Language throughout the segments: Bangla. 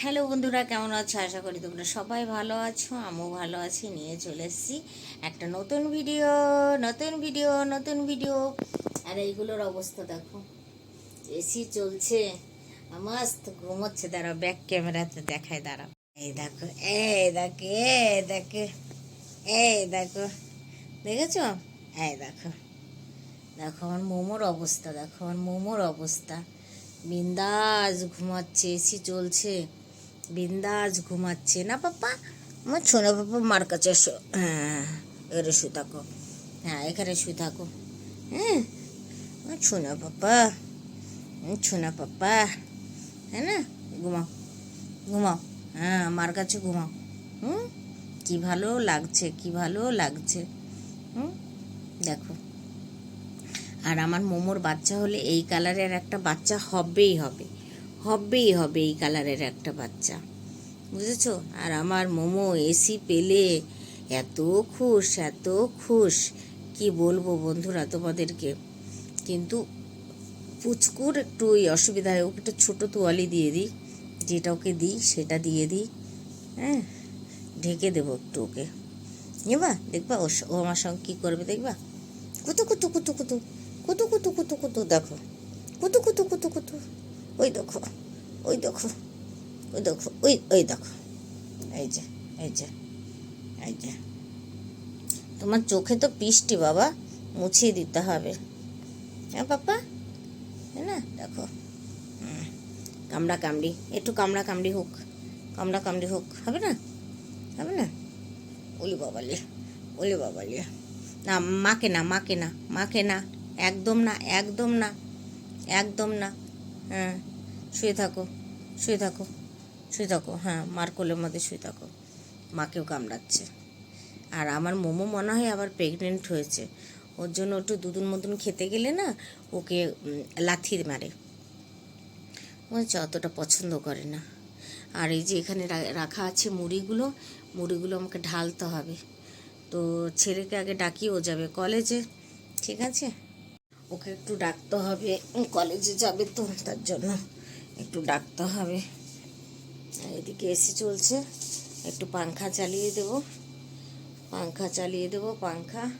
হ্যালো বন্ধুরা, কেমন আছো? আশা করি তোমরা সবাই ভালো আছো, আমিও ভালো আছি, নিয়ে চলে এসেছি একটা নতুন ভিডিও নতুন ভিডিও নতুন ভিডিও। আর এইগুলোর অবস্থা দেখো এসি চলছে। মস্ত ঘুমোচ্ছে দাঁড়াও ব্যাক ক্যামেরাতে দেখায় দাঁড়াও। এই দেখো এই দেখো এই দেখো এই দেখো, দেখেছ? এই দেখো দেখো আমার মোমোর অবস্থা, দেখো আমার মোমোর অবস্থা। বিন্দাস ঘুমাচ্ছে এসি চলছে। বিন্দাস ঘুমাচ্ছে। না পাপা? আমার ছোনো পাপা মার কাছে হ্যাঁ এখানে শুয়ে থাকো। হ্যাঁ এখানে শুয়ে থাকো। হ্যাঁ ছোনা পাপা। আমার ছোনা পাপা। হ্যাঁ না? ঘুমাও। ঘুমাও। হ্যাঁ মার কাছে ঘুমাও। হুম? কি ভালো লাগছে, কি ভালো লাগছে। হুম? দেখো। আর আমার মোমোর বাচ্চা হলে এই কালারের একটা বাচ্চা হবেই হবে। হবেই হবে এই কালারের একটা বাচ্চা। বুঝেছ? আর আমার মোমো এসি পেলে এত খুশ এত খুশ। কি বলব বন্ধুরা তোমাদেরকে? কিন্তু পুচকুর একটু ওই অসুবিধা হয়, ওকে একটু ছোটো তোয়ালি দিয়ে দিই, যেটা ওকে দিই সেটা দিয়ে দিই হ্যাঁ? ঢেকে দেবো একটু ওকে। নেবা দেখবা ও ও আমার সঙ্গে কী করবে দেখবা? কুতু কুতু কুতু কুতু কুতু কুতু কুতু কুতু, দেখো। কুতু কুতু কুতু কুতু। ওই দেখো ওই দেখো ওই দেখো, ওই ওই দেখো। এই যে এই যে এই যে। তোমার চোখে তো পিষ্টি বাবা, মুছিয়ে দিতে হবে। হ্যাঁ পাপা হ্যাঁ না, দেখো। কামড়া কামড়ি, একটু কামড়া কামড়ি হোক, কামড়া কামড়ি হোক, হবে না? হবে না? ওলি বাবালি ওলি বাবালি না, মাকে না মাকে না মাকে না, একদম না একদম না একদম না। হ্যাঁ শুয়ে থাকো শুয়ে থাকো শুয়ে থাকো হ্যাঁ মার কোলের মধ্যে শুয়ে থাকো। মাকেও কামড়াচ্ছে। আর আমার মোমো মনে হয় আবার প্রেগনেন্ট হয়েছে। ওর জন্য একটু দুদুন মতন খেতে গেলে না, ওকে লাথি মারে। বুঝছ অতটা পছন্দ করে না। আর এই যে এখানে রাখা আছে মুড়িগুলো মুড়িগুলো আমাকে ঢালতে হবে। তো ছেলেকে আগে ডাকিয়ে ও যাবে কলেজে, ঠিক আছে? ওকে একটু ডাকতে হবে। কলেজে যাবে তো, তার জন্য একটু ডাকতে হবে। এদিকে এসি চলছে, একটু পাংখা চালিয়ে দেব। পাংখা চালিয়ে দেব, পাংখা।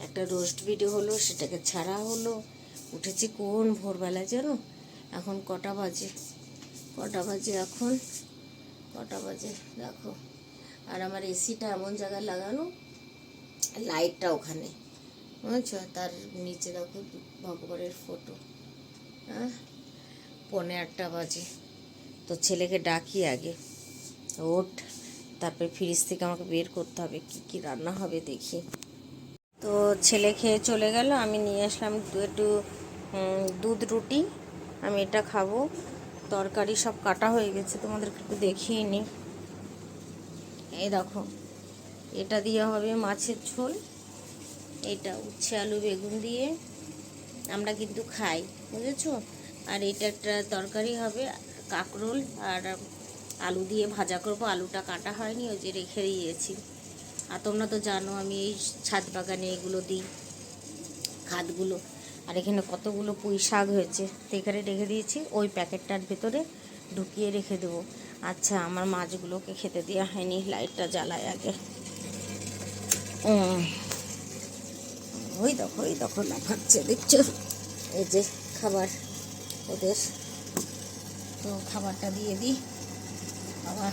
একটা রোস্ট ভিডিও হলো, সেটাকে ছাড়া হলো। উঠেছি কোন ভোরবেলা জানো? এখন কটা বাজে? কটা বাজে এখন? কটা বাজে? দেখো। আর আমার এসিটা এমন জায়গায় লাগানো লাইটটা ওখানে। বুঝছ? তার নিচে দেখো ভগবানের ফটো হ্যাঁ? পৌনে আটটা বাজে। তো ছেলেকে ডাকি আগে। ওঠ, তারপরে ফ্রিজ থেকে আমাকে বের করতে হবে। কি কি রান্না হবে দেখি। তো ছেলে খেয়ে চলে গেল। আমি নিয়ে আসলাম একটু দুধ, রুটি। আমি এটা খাব। তরকারি সব কাটা হয়ে গেছে। তোমাদেরকে একটু দেখিয়ে নিই। এই দেখো। এটা দিয়ে হবে মাছের ঝোল। এটা উচ্ছে, আলু, বেগুন দিয়ে আমরা কিন্তু খাই, বুঝেছ? আর এটা একটা তরকারি হবে, কাঁকরোল আর আলু দিয়ে ভাজা করব। আলুটা কাটা হয়নি, ওই যে রেখে দিয়েছি। আর তোমরা তো জানো আমি এই ছাদ বাগানে এগুলো দিই, খাদগুলো। আর এখানে কতগুলো পুঁই শাক হয়েছে এখানে রেখে দিয়েছি, ওই প্যাকেটটার ভেতরে ঢুকিয়ে রেখে দেবো। আচ্ছা আমার মাছগুলোকে খেতে দেওয়া হয়নি, লাইটটা জ্বালায় আগে। ওই দেখো ওই দেখো লাফাচ্ছে দেখছ? এই যে খাবার, ওদের। তো খাবারটা দিয়ে দিই। বাবা।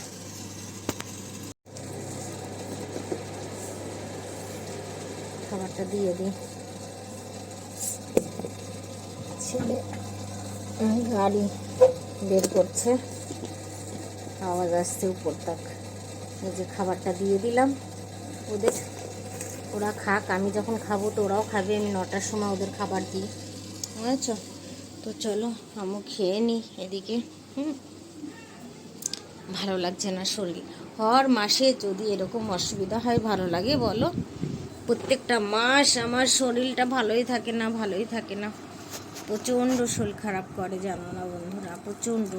খাবারটা দিয়ে দিই। ছেলে গাড়ি বের করছে। আওয়াজ আসছে উপর তাক। এই যে খাবারটা দিয়ে দিলাম। ওদের ওরা খাক, আমি যখন খাব তো ওরাও খাবে, আমি নটার সময় ওদের খাবার দিই। বুঝেছ? তো চলো আমিও খেয়ে নিই এদিকে। হুম? ভালো লাগছে না শরীর। হর মাসে যদি এরকম অসুবিধা হয়, ভালো লাগে, বলো। প্রত্যেকটা মাস আমার শরীরটা ভালোই থাকে না, ভালোই থাকে না। প্রচণ্ড শরীর খারাপ করে জানো না বন্ধুরা, প্রচণ্ড।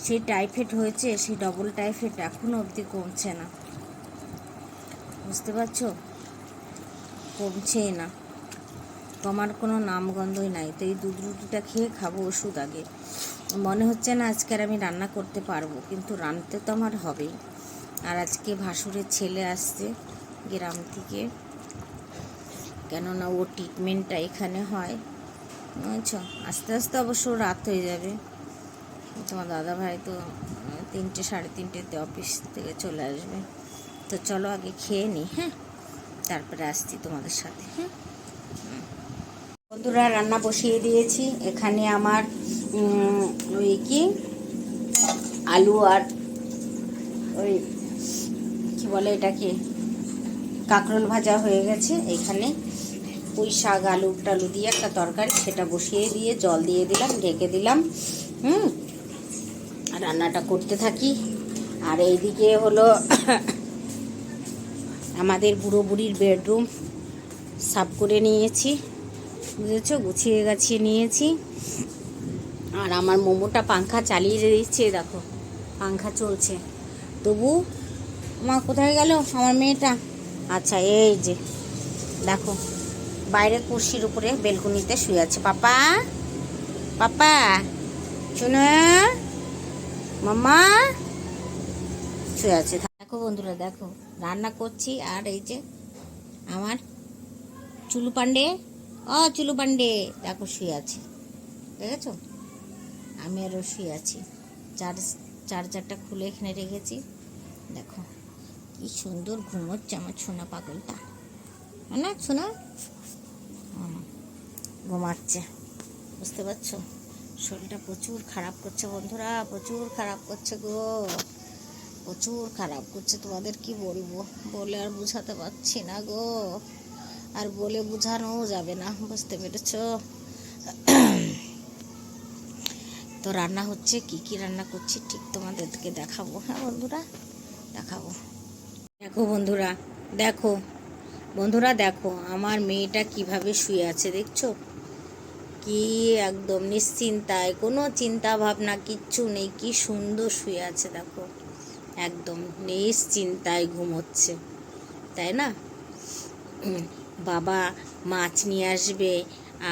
সেই টাইফয়েড হয়েছে সেই ডবল টাইফয়েড এখনও অবধি কমছে না। বুঝতে পারছ? কমছেই না। কমার কোনো নামগন্ধই নাই, তো এই দুধ রুটিটা খেয়ে খাব ওষুধ আগে। মনে হচ্ছে না আজকে আর আমি রান্না করতে পারব, কিন্তু রান্নাতে তো আমার হবেই। আর আজকে ভাসুরের ছেলে আসছে গ্রাম থেকে। কেননা ও ট্রিটমেন্টটা এখানে হয়। বুঝছ? আস্তে আস্তে অবশ্য রাত হয়ে যাবে। তোমার দাদা ভাই তো তিনটে, সাড়ে তিনটেতে অফিস থেকে চলে আসবে। তো চলো আগে খেয়ে নিই হ্যাঁ? তারপরে আসছি তোমাদের সাথে হ্যাঁ? বন্ধুরা, রান্না বসিয়ে দিয়েছি। এখানে আমার ওই কি? আলু আর ওই কি বলে এটাকে? কাঁকরোল ভাজা হয়ে গেছে। এখানে পুঁই শাক, আলু, টালু দিয়ে একটা তরকারি, সেটা বসিয়ে দিয়ে জল দিয়ে দিলাম, ঢেকে দিলাম, হুম? রান্নাটা করতে থাকি। আর এইদিকে হলো আমাদের বুড়ো বুড়ির বেডরুম সাফ করে নিয়েছি, বুঝেছ? গুছিয়ে গাছিয়ে নিয়েছি। আর আমার মোমোটা পাংখা চালিয়ে দিচ্ছে, দেখো, পাংখা চলছে। তবু মা কোথায় গেল? আমার মেয়েটা? আচ্ছা এই যে, দেখো বাইরে কুর্সির উপরে বেলকুনিতে শুয়ে আছে। পাপা পাপা, শুনো মামা শুয়ে আছে। দেখো বন্ধুরা, দেখো। রান্না করছি, আর এই যে আমার চুলু পান্ডে। ও, চুলু পান্ডে, দেখো শুয়ে আছে। দেখেছ? আমি আরও শুয়ে আছি। চার্জ চার্জারটা খুলে এখানে রেখেছি। দেখো, কি সুন্দর ঘুমোচ্ছে আমার সোনা পাগলটা। হ্যাঁ না, সোনা? ঘুমাচ্ছে। বুঝতে পারছ? শরীরটা প্রচুর খারাপ করছে বন্ধুরা, প্রচুর খারাপ করছে গো। প্রচুর খারাপ করছে, তোমাদের কি বলব? বলে আর বোঝাতে পারছি না গো। আর বলে বোঝানোও যাবে না, বুঝতে পেরেছ? তো রান্না হচ্ছে, কি কি রান্না করছি ঠিক তোমাদেরকে দেখাবো। হ্যাঁ বন্ধুরা? দেখাবো। দেখো বন্ধুরা দেখো। বন্ধুরা দেখো, আমার মেয়েটা কীভাবে শুয়ে আছে দেখছ? কি একদম নিশ্চিন্তায়, কোনো চিন্তা ভাবনা কিচ্ছু নেই, কি সুন্দর শুয়ে আছে দেখো। একদম নিশ্চিন্তায় ঘুমোচ্ছে তাই না? বাবা মাছ নিয়ে আসবে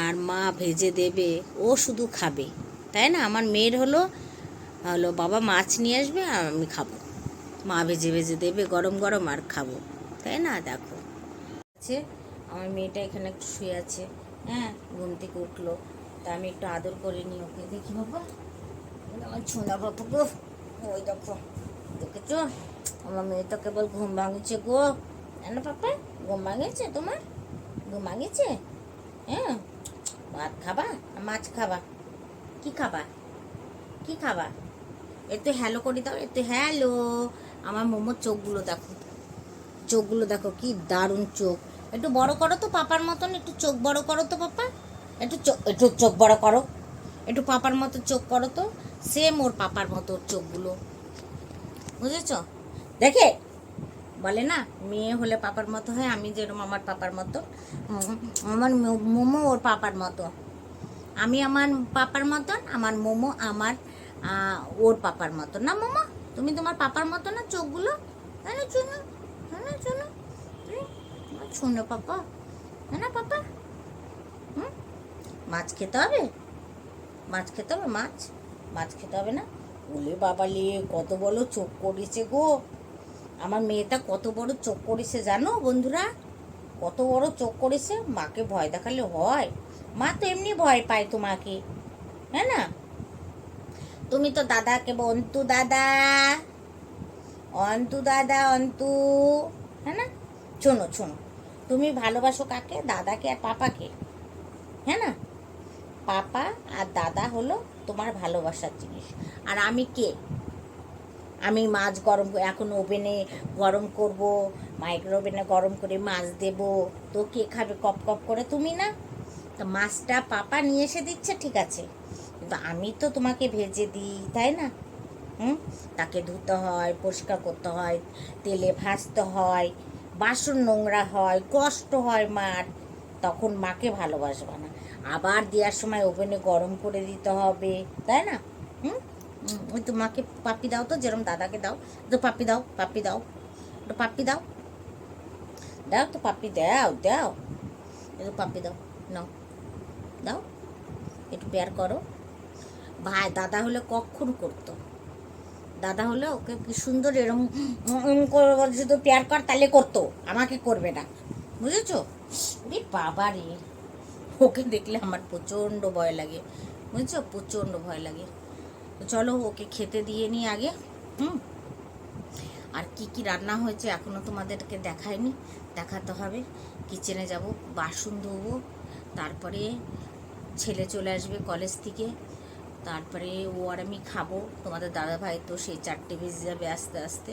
আর মা ভেজে দেবে, ও শুধু খাবে, তাই না? আমার মেয়ের হলো হলো বাবা মাছ নিয়ে আসবে আর আমি খাব। মা ভেজে ভেজে দেবে, গরম গরম আর খাব, তাই না? দেখো। আছে, আমার মেয়েটা এখানে একটু শুয়ে আছে। হ্যাঁ ঘুম থেকে উঠল। তা আমি একটু আদর করে নিই ওকে। দেখি বাবা। আমার ছোনা বাবু ওই দেখো। দেখেছ? আমার মেয়ে তো কেবল ঘুম ভাঙছে গো। না পাপা ঘুম ভাঙেছে তোমার? ঘুম ভাঙেছে হ্যাঁ? ভাত খাবা মাছ খাবা? কি খাবা? কি খাবা? একটু হ্যালো করে দাও, একটু হ্যালো আমার মোমোর চোখগুলো দেখো। চোখগুলো দেখো কি দারুণ চোখ। একটু বড় করো তো পাপার মতন, একটু চোখ বড় করো তো পাপা। একটু চোখ একটু চোখ বড় করো। একটু পাপার মতো চোখ করো তো। সেম ওর পাপার মতো চোখগুলো। বুঝেছ? দেখে? বলে না, মেয়ে হলে পাপার মতো হয়, আমি যেরকম আমার পাপার মতো। আমার মোমো ওর পাপার মতো। আমি আমার পাপার মতন, আমার মোমো আমার ওর পাপার মতো না মোমো, তুমি তোমার পাপার মতো না চোখগুলো? হ্যাঁ না, চুনো হ্যাঁ না, চুনো। শুনো পাপা। হ্যাঁ না, পাপা। হুম? মাছ খেতে হবে? মাছ খেতে হবে? মাছ? মাছ খেতে হবে না? ওলে বাবা লে, কত বড় চোখ করেছে গো। আমার মেয়েটা কত বড় চোখ করেছে জানো বন্ধুরা? কত বড় চোখ করেছে, মাকে ভয় দেখালে হয়। মা তো এমনি ভয় পায় তোমাকে হ্যাঁ না? তুমি তো দাদাকে অন্তু দাদা। অন্তু দাদা, অন্তু হ্যাঁ না? শোনো শোনো, তুমি ভালোবাসো কাকে? দাদাকে আর পাপাকে হ্যাঁ না? পাপা আর দাদা হলো তোমার ভালোবাসার জিনিস। আর আমি কে? আমি মাছ গরম এখন ওভেনে গরম করব মাইক্রো ওভেনে গরম করে মাছ দেব। তো কে খাবে? কপ কপ করে তুমি না? তো মাছটা পাপা নিয়ে এসে দিচ্ছে, ঠিক আছে। কিন্তু আমি তো তোমাকে ভেজে দিই, তাই না? হুম? তাকে ধুতে হয়, পরিষ্কার করতে হয়, তেলে ভাজতে হয়, বাসন নোংরা হয়, কষ্ট হয় মার। তখন মাকে ভালোবাসবা না। আবার দেওয়ার সময় ওভেনে গরম করে দিতে হবে, তাই না? হুম? ওই তো মাকে পাপি দাও তো যেরকম দাদাকে দাও। তো পাপি দাও পাপি দাও। একটু পাপি দাও। দাও তো পাপি, দাও দাও। একটু পাপি দাও, নাও। দাও, একটু পেয়ার করো। ভাই, দাদা হলে কখন করতো। দাদা হলে ওকে কি সুন্দর বলে শুধু পেয়ার কর, তাহলে করতো। আমাকে করবে না। বুঝেছ? রে বাবা রে ওকে দেখলে আমার প্রচণ্ড ভয় লাগে। বুঝছ? প্রচণ্ড ভয় লাগে। চলো ওকে খেতে দিয়ে নিই আগে, হুম? আর কি কি রান্না হয়েছে এখনও তোমাদেরকে দেখায়নি দেখাতে হবে। কিচেনে যাব, বাসন ধোবো, তারপরে ছেলে চলে আসবে কলেজ থেকে। তারপরে ও আর আমি খাব। তোমাদের দাদা ভাই তো সেই চারটে বেজে যাবে আস্তে আস্তে।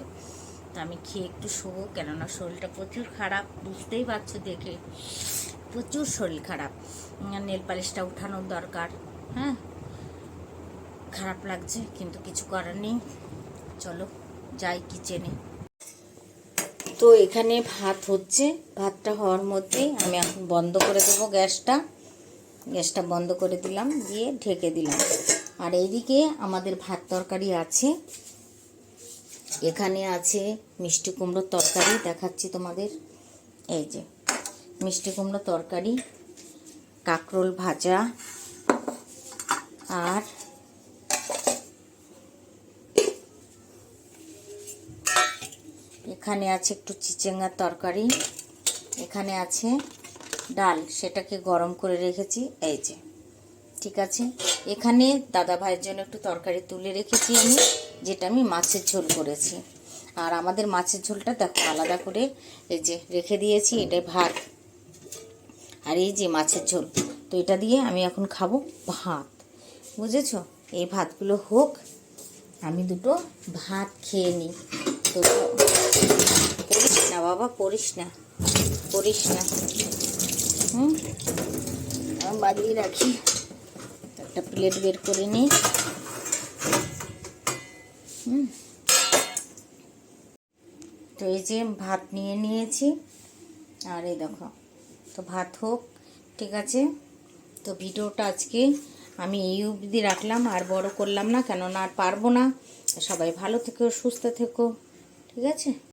তা আমি খেয়ে একটু শোবো, কেননা শরীরটা প্রচুর খারাপ, বুঝতেই পারছ দেখে। প্রচুর শরীর খারাপ। নেল পালিশটা উঠানোর দরকার হ্যাঁ? খারাপ লাগছে, কিন্তু কিছু করার নেই। চলো, যাই কিচেনে। তো এখানে ভাত হচ্ছে, ভাতটা হওয়ার মধ্যেই আমি এখন বন্ধ করে দেবো গ্যাসটা। গ্যাসটা বন্ধ করে দিলাম, দিয়ে ঢেকে দিলাম। আর এইদিকে আমাদের ভাত তরকারি আছে। এখানে আছে মিষ্টি কুমড়োর তরকারি, দেখাচ্ছি তোমাদের। এই যে, মিষ্টি কুমড়ো তরকারি, কাঁকরোল ভাজা, আর এখানে আছে একটু চিচেঙ্গার তরকারি, এখানে আছে ডাল, সেটাকে গরম করে রেখেছি। এই যে, ঠিক আছে? এখানে দাদা ভাইয়ের জন্য একটু তরকারি তুলে রেখেছি আমি। যেটা আমি মাছের ঝোল করেছি। আর আমাদের মাছের ঝোলটা দেখো, আলাদা করে এই যে রেখে দিয়েছি, এটাই ভাত। আর এই যে মাছের ঝোল, তো এটা দিয়ে আমি এখন খাব ভাত। বুঝেছ? এই ভাতগুলো হোক, আমি দুটো ভাত খেয়ে নিই। তো করিস না বাবা, করিস না করিস না। হুম? বাজিয়ে রাখি। একটা প্লেট বের করে নিই। তো এই যে ভাত নিয়ে নিয়েছি, আর এই দেখো, তো ভাত হোক, ঠিক আছে। তো ভিডিওটা আজকে আমি এই অবধি রাখলাম, আর বড় করলাম না, কেননা আর পারব না। সবাই ভালো থেকো, সুস্থ থেকো, ঠিক আছে?